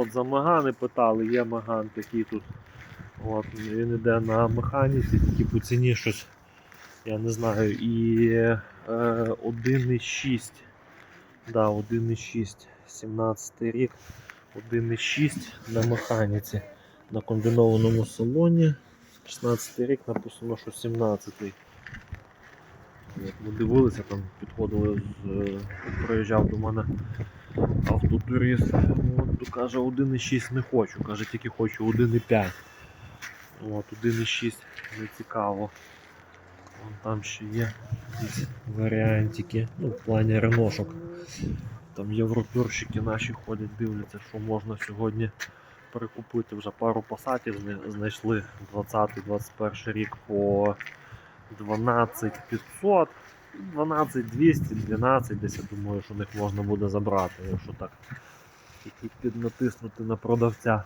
От за Магани питали, є Маган такий тут. От, він іде на механіці, тільки по ціні щось, я не знаю, і е, 1,6. Да, 1,6, 17 рік, 1,6 на механіці. На комбінованому салоні. 16 рік написано, що 17. От, Ми дивилися, там підходили з. е, Приїжджав до мене автотурист. От, каже 1,6 не хочу, каже тільки хочу 1,5. От, 1,6 не цікаво. Вон там ще є якісь варіантики, ну, в плані реношок. Там європюрщики наші ходять, дивляться, що можна сьогодні прикупити. Вже пару пасатів знайшли 20-21 рік по 12500, 12200, 12, десь я думаю, що них можна буде забрати, якщо так чуть-чуть піднатиснути на продавця.